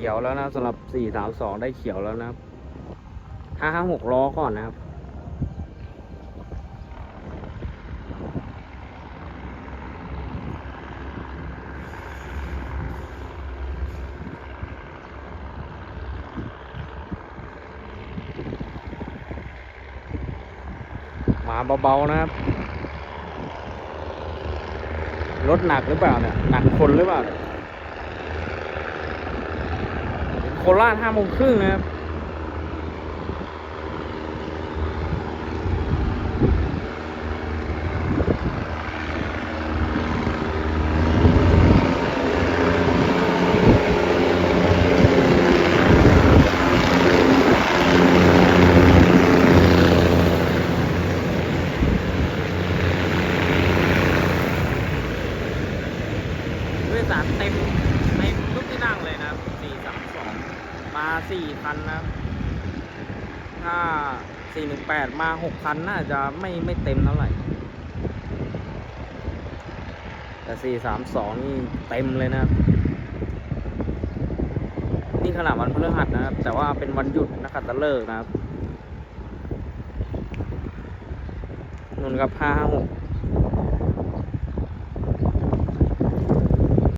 ขียวแล้วนะสำหรับ 432 ได้เขียวแล้วนะครับ 556 ล้อก่อนนะครับ มาเบา ๆ นะครับ รถหนักหรือเปล่าเนี่ย หนักคนหรือเปล่าเนี่ยโคราชห้าโมงครึ่งนะครับด้วยสารเต็มเต็มทุกที่นั่ง เลยนะครับ432มา4คันนะครับถ้า418มา6คันน่าจะไม่ไม่เต็มเท่าไหร่ แต่432นี่เต็มเลยนะ นี่ขนาดวันพฤหัสนะครับ แต่ว่าเป็นวันหยุดนักขัตฤกษ์นะครับนุ่นกับ556